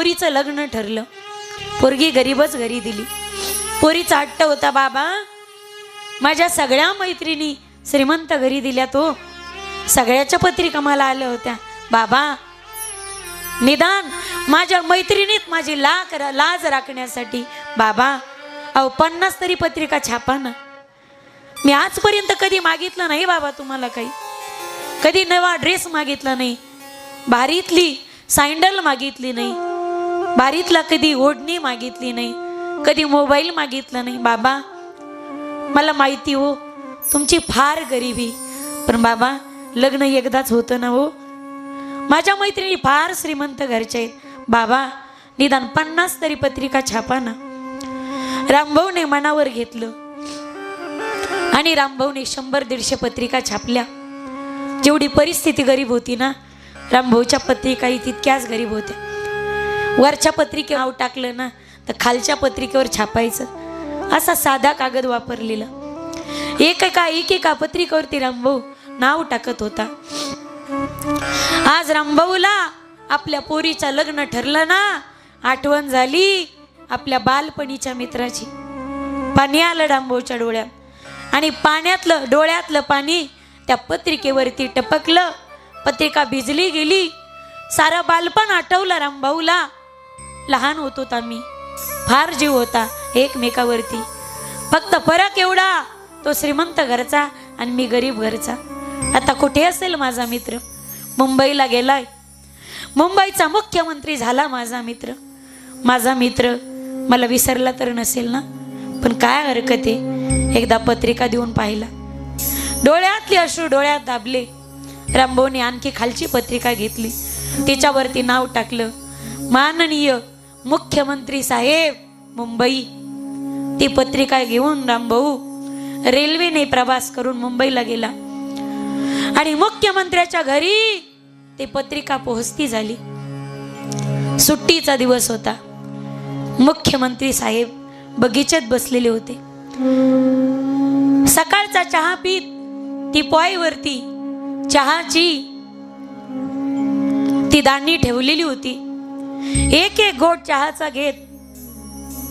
पोरीचं लग्न ठरलं. पोरगी गरीबच घरी दिली. पोरीचा हट्ट होता बाबा माझ्या सगळ्या मैत्रिणी श्रीमंत घरी दिल्या तो हो. सगळ्याच्या पत्रिका मला आल्या होत्या. बाबा निदान माझ्या मैत्रिणीत माझी लाख लाज राखण्यासाठी बाबा अहो पन्नास तरी पत्रिका छापा ना. मी आजपर्यंत कधी मागितलं नाही बाबा तुम्हाला काही. कधी नवा ड्रेस मागितला नाही. भारीतली सँडल मागितली नाही. बारीतला कधी ओढणी मागितली नाही कधी मोबाईल मागितला नाही. बाबा मला माहिती हो तुमची फार गरिबी पण बाबा लग्न एकदाच होतं ना हो. माझ्या मैत्रिणी फार श्रीमंत घरच्या आहेत. बाबा निदान पन्नास तरी पत्रिका छापा ना. रामभाऊने मनावर घेतलं. आणि रामभाऊने शंभर दीडशे पत्रिका छापल्या. जेवढी परिस्थिती गरीब होती ना रामभाऊच्या पत्रिकाही तितक्याच गरीब होत्या. वरच्या पत्रिकेवर नाव टाकलं ना तर खालच्या पत्रिकेवर छापायचं. असा साधा कागद वापरलेला. एकेका एकेका पत्रिकेवरती रामभाऊ नाव टाकत होता. आज रामभाऊला आपल्या पोरीचं लग्न ठरलं ना आठवण झाली आपल्या बालपणीच्या मित्राची. पाणी आलं रामभाऊच्या डोळ्यात आणि पाण्यातलं डोळ्यातलं पाणी त्या पत्रिकेवरती टपकलं. पत्रिका भिजली गेली. सारं बालपण आठवलं रामभाऊला. लहान होतो आम्ही फार जीव होता एकमेकावरती. फक्त फरक एवढा तो श्रीमंत घरचा आणि मी गरीब घरचा. आता कुठे असेल माझा मित्र? मुंबईला गेलाय. मुंबईचा मुख्यमंत्री झाला माझा मित्र. माझा मित्र मला विसरला तर नसेल ना? पण काय हरकत आहे? एकदा पत्रिका देऊन पाहिला. डोळ्यातले अश्रू डोळ्यात दाबले. रामभाऊने आणखी खालची पत्रिका घेतली. तिच्यावरती नाव टाकलं. माननीय मुख्यमंत्री साहेब मुंबई. ती पत्रिका घेऊन रामभाऊ रेल्वेने प्रवास करून मुंबईला गेला. आणि मुख्यमंत्र्याच्या घरी ते पत्रिका पोहोचती झाली. सुट्टीचा दिवस होता. मुख्यमंत्री साहेब बगीच्यात बसलेले होते. सकाळचा चहा पीत ती पॉईवरती चहाची ती दांडी ठेवलेली होती. एक एक गोट चहाचा घेत.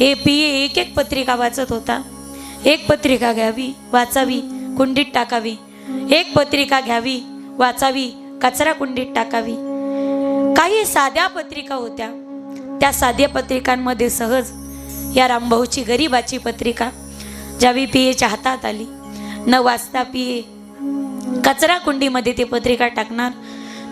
हे पिये एक एक पत्रिका वाचत होता. एक पत्रिका घ्यावी वाचावी कुंडीत टाकावी. एक पत्रिका घ्यावी वाचावी कचरा कुंडीत टाकावी. काही साध्या पत्रिका होत्या. त्या साध्या पत्रिकांमध्ये सहज या रामभाऊची गरीबाची पत्रिका ज्यावेळी पियेच्या हातात आली न वाचता पिये कचरा कुंडीमध्ये ती पत्रिका टाकणार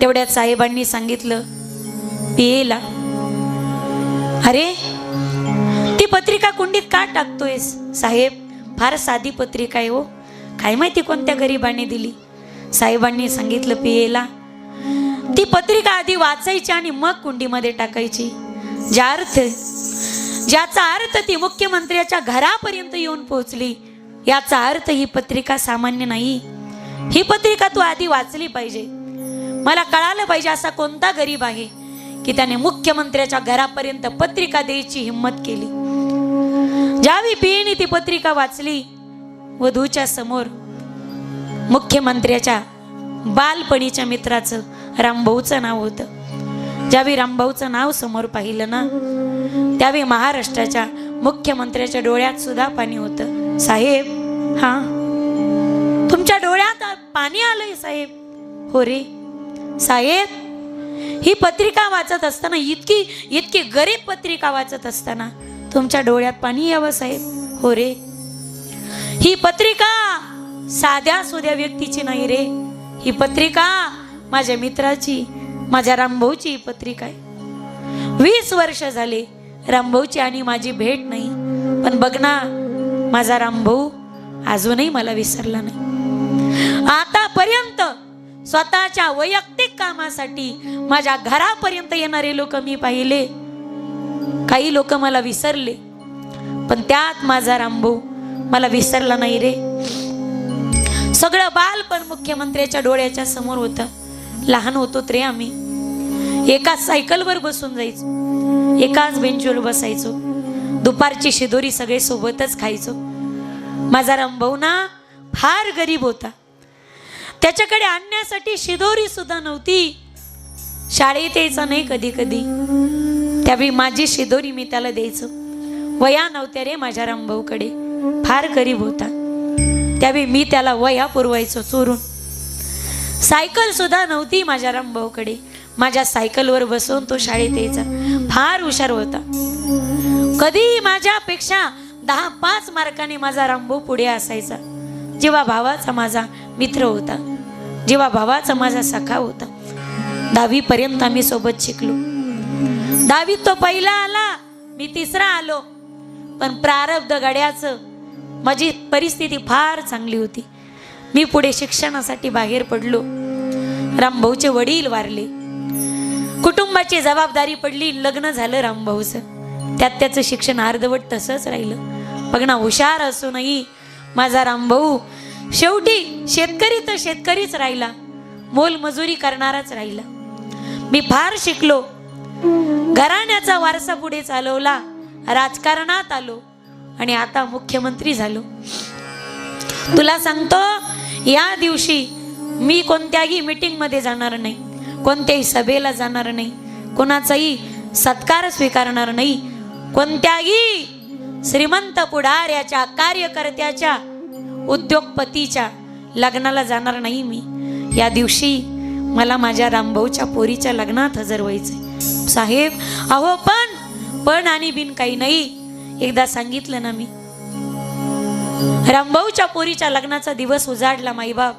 तेवढ्यात साहेबांनी सांगितलं पियेला अरे ती पत्रिका कुंडीत का टाकतोयस? साहेब फार साधी पत्रिका आहे हो. काय माहिती कोणत्या गरीबाने दिली? साहेबांनी सांगितलं पियेला. ती पत्रिका आधी वाचायची आणि मग कुंडीमध्ये टाकायची. ज्या अर्थ ज्याचा अर्थ ती मुख्यमंत्र्याच्या घरापर्यंत येऊन पोहोचली याचा अर्थ ही पत्रिका सामान्य नाही. ही पत्रिका तू आधी वाचली पाहिजे. मला कळालं पाहिजे असा कोणता गरीब आहे. की त्याने मुख्यमंत्र्याच्या घरापर्यंत पत्रिका द्यायची हिंमत केली. ज्यावेळी पियेने ती पत्रिका वाचली वधूच्या समोर मुख्यमंत्र्याच्या बालपणीच्या मित्राचं रामभाऊचं नाव होतं. ज्यावेळी रामभाऊचं नाव समोर पाहिलं ना त्यावेळी महाराष्ट्राच्या मुख्यमंत्र्याच्या डोळ्यात सुद्धा पाणी होतं. साहेब हा तुमच्या डोळ्यात पाणी आलंय साहेब. हो रे. साहेब ही पत्रिका वाचत असताना इतकी इतकी गरीब पत्रिका वाचत असताना तुमच्या डोळ्यात पाणी यावं साहेब? हो रे. ही पत्रिका साध्या सुध्या व्यक्तीची नाही रे. ही पत्रिका माझ्या मित्राची माझ्या रामभाऊची ही पत्रिका आहे. वीस वर्ष झाले रामभाऊची आणि माझी भेट नाही. पण बघ ना माझा रामभाऊ अजूनही मला विसरला नाही. आतापर्यंत स्वतःच्या वैयक्तिक कामासाठी माझ्या घरापर्यंत येणारे लोक मी पाहिले. काही लोक मला विसरले पण त्यात माझा रामभाऊ मला विसरला नाही रे. सगळं बालपण मुख्यमंत्र्याच्या डोळ्याच्या समोर होतं. लहान होतो रे आम्ही. एकाच सायकलवर बसून जायचो. एकाच बेंचवर बसायचो. दुपारची शिदोरी सगळे सोबतच खायचो. माझा रामभाऊ ना फार गरीब होता. त्याच्याकडे आणण्यासाठी शिदोरी सुद्धा नव्हती. शाळेत यायचा नाही कधी कधी. त्यावेळी माझी शिदोरी मी त्याला द्यायचो. वया नव्हत्या रे माझ्या रामभाऊकडे. फार गरीब होता. त्यावेळी मी त्याला वया पुरवायचो चोरून. सायकल सुद्धा नव्हती माझ्या रामभाऊकडे. माझ्या सायकलवर बसून तो शाळेत यायचा. फार हुशार होता. कधी माझ्यापेक्षा दहा पाच मार्काने माझा रामभाऊ पुढे असायचा. जेव्हा भावाचा माझा मित्र होता. जेव्हा भावाचा माझा सखा होता दहावी पर्यंत आम्ही सोबत शिकलो. दहावीत तो पहिला आला मी तिसरा आलो. पण प्रारब्ध गड्याचं माझी परिस्थिती फार चांगली होती. मी पुढे शिक्षणासाठी बाहेर पडलो. रामभाऊचे वडील वारले. कुटुंबाची जबाबदारी पडली लग्न झालं रामभाऊचं. त्यात त्याचं शिक्षण अर्धवट तसंच राहिलं. बघ ना हुशार असूनही माझा रामभाऊ शेवटी शेतकरी तर शेतकरीच राहिला. मोलमजुरी करणाराच राहिला. मी फार शिकलो. घराण्याचा वारसा पुढे चालवला. राजकारणात आलो आणि आता मुख्यमंत्री झालो. तुला सांगतो या दिवशी मी कोणत्याही मीटिंगमध्ये जाणार नाही. कोणत्याही सभेला जाणार नाही. कोणाचाही सत्कार स्वीकारणार नाही. कोणत्याही श्रीमंत पुढाऱ्याच्या कार्यकर्त्याच्या उद्योगपतीच्या लग्नाला जाणार नाही मी. या दिवशी मला माझ्या रामभाऊच्या पोरीच्या लग्नात हजर व्हायचं साहेब अहो पण पण आणि बिन काही नाही. एकदा सांगितलं ना मी. रामभाऊच्या पोरीच्या लग्नाचा दिवस उजाडला माईबाप.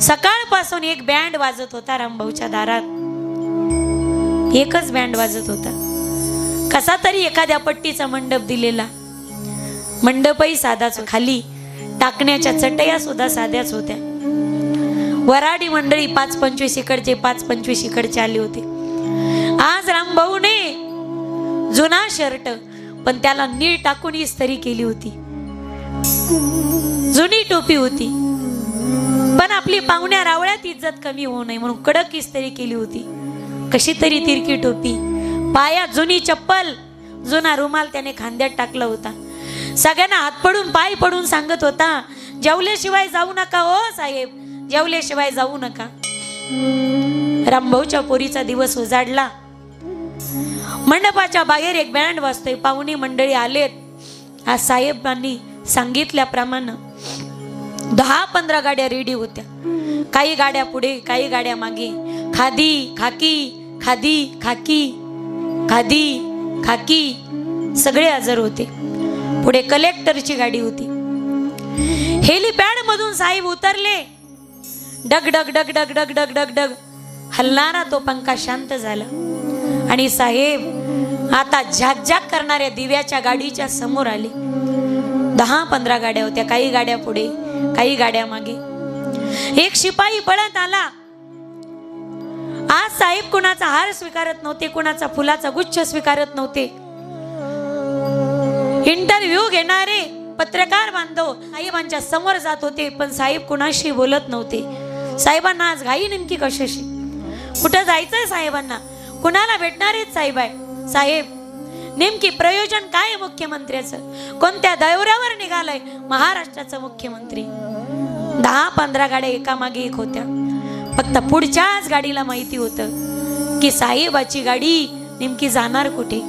सकाळपासून एक बँड वाजत होता रामभाऊच्या दारात. एकच बँड वाजत होता. कसा तरी एखाद्या पट्टीचा मंडप दिलेला. मंडपही साधाच खाली. टाकण्याच्या चटया सुद्धा साध्याच होत्या. वराडी मंडळी पाच पंचवीस इकडचे पाच पंचवीस इकडचे आले होते. आज रामभाऊने जुना शर्ट पण त्याला नीळ टाकून इस्तरी केली होती. जुनी टोपी होती. पण आपली पाहुण्या रावळ्यात इज्जत कमी होऊ नये म्हणून कडक इस्तरी केली होती. कशी तरी तिरकी टोपी पायात जुनी चप्पल जुना रुमाल त्याने खांद्यात टाकला होता. सगळ्यांना हात पडून पाय पडून सांगत होता जेवल्याशिवाय जाऊ नका हो साहेब जेवल्याशिवाय जाऊ नका. रामभाऊच्या पोरीचा दिवस उजाडला. मंडपाच्या बाहेर एक बँड वाजतोय पाहुणे मंडळी आलेत. आज साहेबांनी सांगितल्याप्रमाणे दहा पंधरा गाड्या रेडी होत्या. काही गाड्या पुढे काही गाड्या मागे. खादी खाकी खादी खाकी खादी खाकी सगळे हजर होते. पुढे कलेक्टरची गाडी होती. हेलिपॅड मधून साहेब उतरले. डग डग डग डग डग डग डग डग. हलणारा तो पंखा शांत झाला. आणि साहेब आता झाकझाक करणाऱ्या दिव्याच्या गाडीच्या समोर आले. दहा पंधरा गाड्या होत्या काही गाड्या पुढे काही गाड्या मागे. एक शिपाई पळत आला. आज साहेब कुणाचा हार स्वीकारत नव्हते कुणाचा फुलाचा गुच्छ स्वीकारत नव्हते. इंटरव्ह्यू घेणारे पत्रकार बांधव साहेबांच्या समोर जात होते पण साहेब कुणाशी बोलत नव्हते. साहेबांना आज घाई नेमकी कशाशी? कुठं जायचंय साहेबांना? कुणाला भेटणार आहेत साहेब? आहे साहेब नेमकी प्रयोजन काय आहे मुख्यमंत्र्याचं? कोणत्या दौऱ्यावर निघालय महाराष्ट्राचं मुख्यमंत्री? दहा पंधरा गाड्या एकामागे एक होत्या. फक्त पुढच्याच गाडीला माहिती होतं की साहेबाची गाडी नेमकी जाणार कुठे?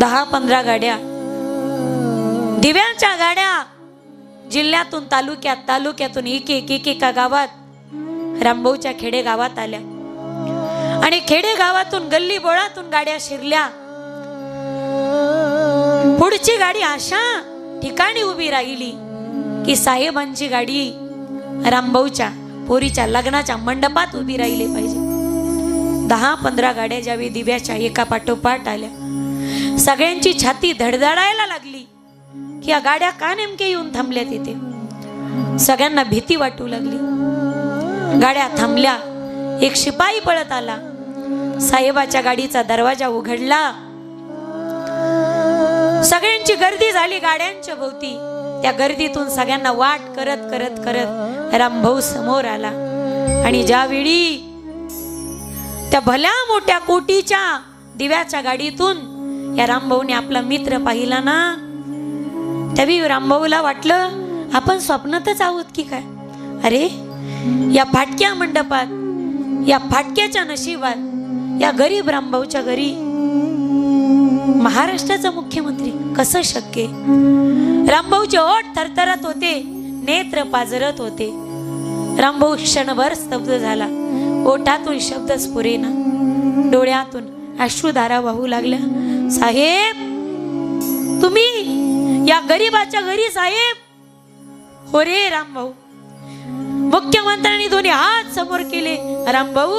दहा पंधरा गाड्या दिव्यांच्या गाड्या जिल्ह्यातून तालुक्यात तालुक्यातून एक एक एक एका गावात रामभाऊच्या खेडे गावात आल्या. आणि खेडे गावातून गल्ली बोळातून गाड्या शिरल्या. पुढची गाडी अशा ठिकाणी उभी राहिली की साहेबांची गाडी रामभाऊच्या पोरीच्या लग्नाच्या मंडपात उभी राहिली पाहिजे. दहा पंधरा गाड्या ज्यावेळी दिव्याच्या एका पाठोपाठ आल्या. सगळ्यांची छाती धडधडायला लागली. या गाड्या का नेमके येऊन थांबल्या तिथे सगळ्यांना भीती वाटू लागली. गाड्या थांबल्या. एक शिपाई पळत आला. साहेबाच्या गाडीचा दरवाजा उघडला. सगळ्यांची गर्दी झाली गाड्यांच्या भोवती. त्या गर्दीतून सगळ्यांना वाट करत करत करत रामभाऊ समोर आला. आणि ज्यावेळी त्या भल्या मोठ्या कोटीच्या दिव्याच्या गाडीतून या रामभाऊने आपला मित्र पाहिला ना त्यावेळी रामभाऊला वाटलं आपण स्वप्नातच आहोत की काय? अरे या फाटक्या मंडपात या फाटक्याच्या नशिबात या गरीब रामभाऊच्या घरी महाराष्ट्राचा मुख्यमंत्री कसं शक्य? रामभाऊचे ओठ थरथरत होते नेत्र पाजरत होते. रामभाऊ क्षणभर स्तब्ध झाला. ओठातून शब्द स्फुरेना. डोळ्यातून अश्रुधारा वाहू लागल्या. साहेब तुम्ही या गरीबाच्या घरी साहेब. हो रे रामभाऊ मुख्यमंत्र्यांनी दोन्ही हात समोर केले. रामभाऊ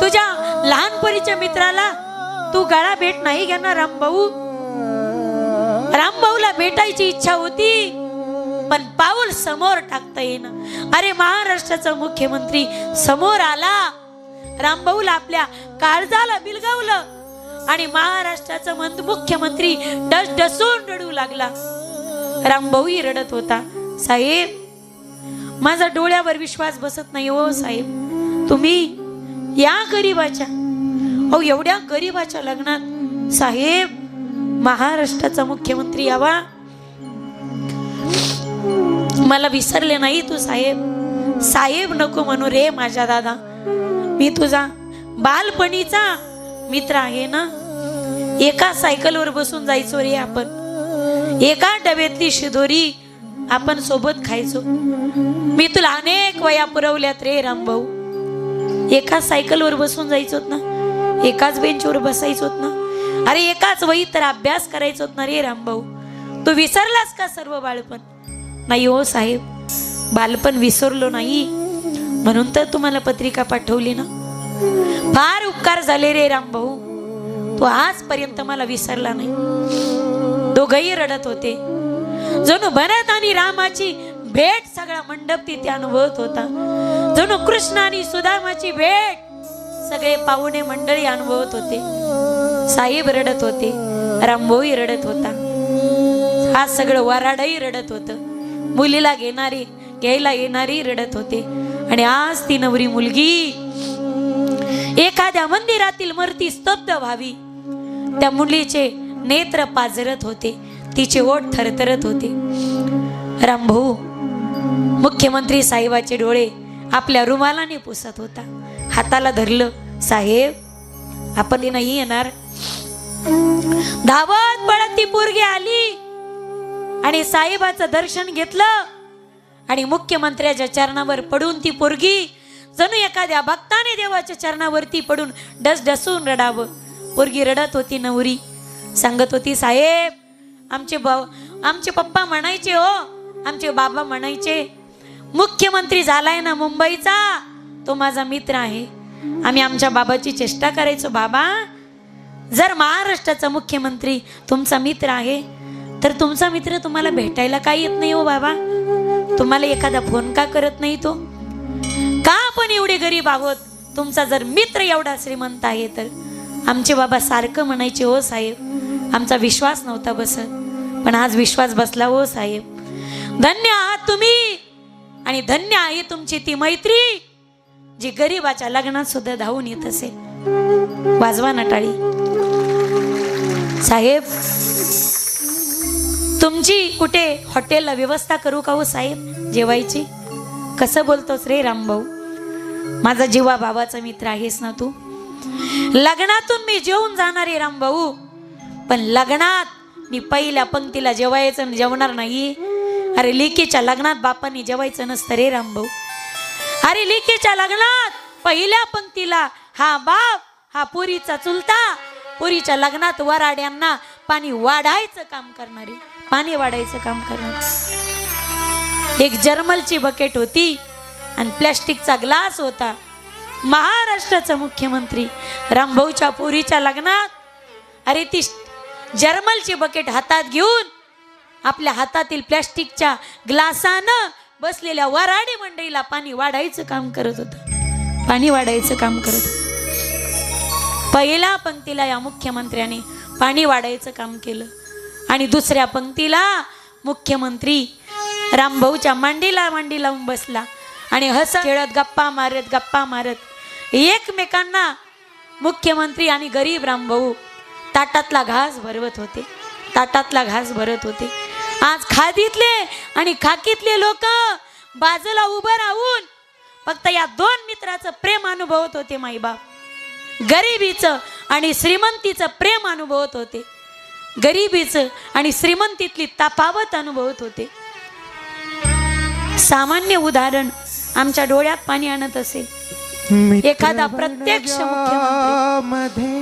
तुझ्या लहानपणीच्या मित्राला तू गळा भेट नाही घेणार रामभाऊ रामभाऊला भेटायची इच्छा होती पण पाऊल समोर टाकता येईना. अरे महाराष्ट्राचा मुख्यमंत्री समोर आला. रामभाऊला आपल्या काळजाला बिलगावलं. आणि महाराष्ट्राचा मंत मुख्यमंत्री डस डसून रडू लागला. रामभाऊही रडत होता. साहेब माझा डोळ्यावर विश्वास बसत नाही हो साहेब. तुम्ही या गरीबाच्या अहो एवढ्या गरीबाच्या लग्नात साहेब महाराष्ट्राचा मुख्यमंत्री यावा. मला विसरले नाही तू साहेब. साहेब नको म्हणू रे माझ्या दादा. मी तुझा बालपणीचा मित्र आहे ना? एका सायकलवर बसून जायचो रे आपण. एका डब्यातली शिदोरी आपण सोबत खायचो. मी तुला अनेक वया पुरवल्यात रे रामभाऊ. एकाच सायकलवर बसून जायचोत ना? एकाच बेंचवर बसायचोत ना? अरे एकाच वही तर अभ्यास करायचोत ना रे रामभाऊ. तू विसरलास का सर्व बाळपण? नाही हो साहेब बालपण विसरलो नाही. म्हणून तर तुम्हाला पत्रिका पाठवली ना? फार उपकार झाले रे रामभाऊ तू आजपर्यंत मला विसरला नाही. दोघही रडत होते. जणू भरत आणि रामाची भेट सगळा मंडप तिथे अनुभवत होता. जणू कृष्ण आणि सुदामाची भेट सगळे पाहुणे मंडळी अनुभवत होते. साहेब रडत होते. रामभाऊही रडत होता. हा सगळं वराडही रडत होत. मुलीला घेणारी घ्यायला येणारी रडत होते. आणि आज ती नवरी मुलगी एखाद्या मंदिरातील मूर्ती स्तब्ध व्हावी. त्या मुलीचे नेत्र पाजरत होते. तिचे ओठ थरथरत होते. रामभाऊ मुख्यमंत्री साहेबाचे डोळे आपल्या रुमालाने पुसत होता. हाताला धरलं साहेब आपण नाही येणार. धावत पळत ती पोरगी आली आणि साहेबाचं दर्शन घेतलं आणि मुख्यमंत्र्याच्या चरणावर पडून ती पोरगी जणू एखाद्या भक्ताने देवाच्या चरणावरती पडून डस डसून रडावं. पोरगी रडत होती नवरी. सांगत होती साहेब आमचे भाऊ आमचे पप्पा म्हणायचे हो आमचे बाबा म्हणायचे मुख्यमंत्री झालाय ना मुंबईचा तो माझा मित्र आहे. आम्ही आमच्या बाबाची चेष्टा करायचो बाबा. जर महाराष्ट्राचा मुख्यमंत्री तुमचा मित्र आहे तर तुमचा मित्र तुम्हाला भेटायला काय येत नाही हो बाबा. तुम्हाला एखादा फोन का करत नाही तो? गरीब आहोत. तुमचा जर मित्र एवढा श्रीमंत आहे तर आमचे बाबा सारखं म्हणायचे हो साहेब आमचा विश्वास नव्हता बसत. पण आज विश्वास बसला हो साहेब धन्य आहात तुम्ही. आणि धन्य आहे तुमची ती मैत्री जी गरीबाच्या लग्नात सुद्धा धावून येत असेल. वाजवा नटाळी साहेब तुमची कुठे हॉटेलला व्यवस्था करू का हो साहेब जेवायची? कसं बोलतोस रे रामभाऊ? माझा जीवा भावाचा मित्र आहेस ना तू? लग्नातून मी जेवून जाणार आहे रामभाऊ. पण लग्नात मी पहिल्या पंक्तीला जेवायचं जेवणार नाही. अरे लेकीच्या लग्नात बापांनी जेवायचं नसतं रे रामभाऊ. अरे लेकीच्या लग्नात पहिल्या पंक्तीला हा बाप हा पुरीचा चुलता पुरीच्या लग्नात वराड्यांना पाणी वाढायचं काम करणारे पाणी वाढायचं काम करणार. एक जर्मलची बकेट होती. आणि प्लॅस्टिकचा ग्लास होता. महाराष्ट्राचा मुख्यमंत्री रामभाऊच्या पोरीच्या लग्नात अरे ती जर्मलची बकेट हातात घेऊन आपल्या हातातील प्लॅस्टिकच्या ग्लासानं बसलेल्या वराडी मंडईला पाणी वाढायचं काम करत होतं. पाणी वाढायचं काम करत होतं. पहिल्या पंक्तीला या मुख्यमंत्र्याने पाणी वाढायचं काम केलं. आणि दुसऱ्या पंक्तीला मुख्यमंत्री रामभाऊच्या मांडीला मांडी लावून बसला. आणि हस खेळत गप्पा मारत गप्पा मारत. एकमेकांना मुख्यमंत्री आणि गरीब रामभाऊ ताटातला घास भरवत होते. ताटातला घास भरत होते. आज खादीतले आणि खाकीतले लोक बाजूला उभं राहून फक्त या दोन मित्राचं प्रेम अनुभवत होते माईबाप. गरिबीचं आणि श्रीमंतीचं प्रेम अनुभवत होते. गरिबीचं आणि श्रीमंतीतली तफावत अनुभवत होते. सामान्य उदाहरण आमच्या डोळ्यात पाणी आणत असेल एखादा प्रत्यक्ष. मध्ये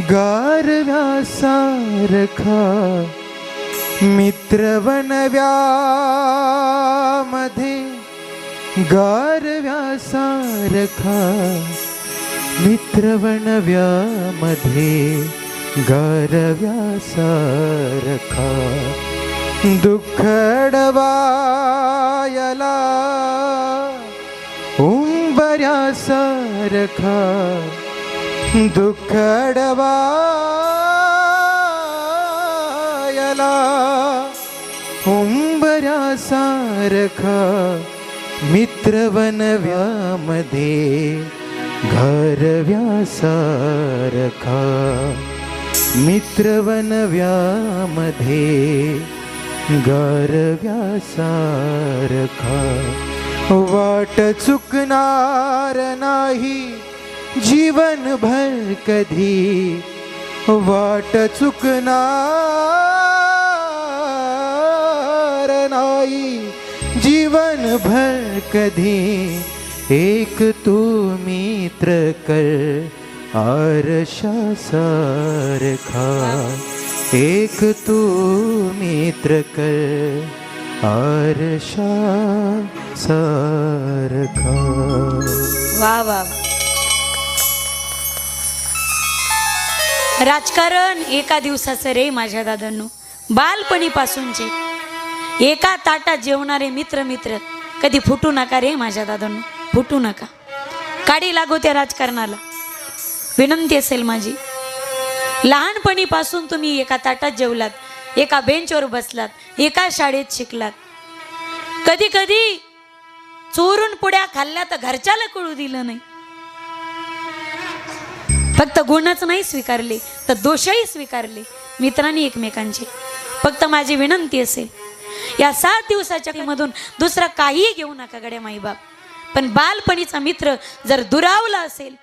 गारव्यासारखा मित्रमध्ये गारव्यासारखा मित्रमध्ये गारव्यासारखा दुःखडवायला उंबऱ्यासारखा घर व्यासारखा. मित्रवन व्यामध्ये घर व्यासारखा. वाट चुकणार नाही जीवनभर कधी. वाट चुकणार नाही जीवनभर कधी. एक तू मित्र कर आरशासारखा. एक तू मित्र कर. आरशा सारखा। वा वा वा. राजकारण एका दिवसाचं रे माझ्या दादांनो. बालपणीपासूनचे. एका ताटात जेवणारे मित्र मित्र कधी फुटू नका रे माझ्या दादांनो. फुटू नका. काडी लागू त्या राजकारणाला. विनंती असेल माझी. लहानपणीपासून तुम्ही एका ताटात जेवलात. एका बेंचवर बसलात एका शाळेत शिकलात. कधी कधी चोरून पुड्या खाल्ल्या तर घरच्याला कळू दिलं नाही. फक्त गुणच नाही स्वीकारले तर दोषही स्वीकारले मित्रांनी एकमेकांचे. फक्त माझी विनंती असेल या सात दिवसाच्या मधून दुसरा काहीही घेऊ नका गड्या माईबाप. पण बालपणीचा मित्र जर दुरावला असेल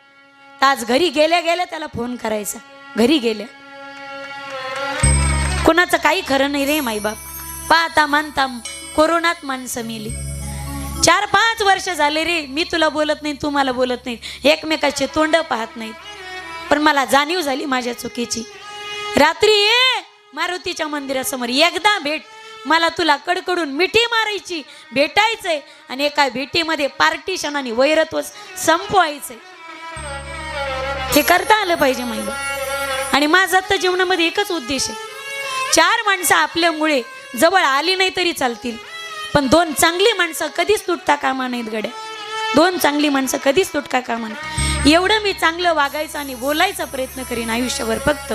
तर आज घरी गेल्या गेल्या त्याला फोन करायचा. घरी गेल्या. कुणाचं काही खरं नाही रे माईबाप. पाहता मानता कोरोनात माणसं मेली. चार पाच वर्ष झाले रे मी तुला बोलत नाही तू मला बोलत नाही एकमेकाचे तोंड पाहत नाही पण मला जाणीव झाली माझ्या चुकीची. रात्री ये मारुतीच्या मंदिरासमोर एकदा भेट. मला तुला कडकडून मिठी मारायची भेटायचंय आणि एका भेटीमध्ये पार्टिशन आणि वैरत्व संपवायचंय. हे करता आलं पाहिजे माहिती आणि माझा तर जीवनामध्ये एकच उद्देश आहे. चार माणसं आपल्यामुळे जवळ आली नाही तरी चालतील. पण दोन चांगली माणसं कधीच तुटता कामा नाहीत गड्या. दोन चांगली माणसं कधीच तुटका कामा नाही एवढं मी चांगलं वागायचं आणि बोलायचा प्रयत्न करीन आयुष्यभर फक्त.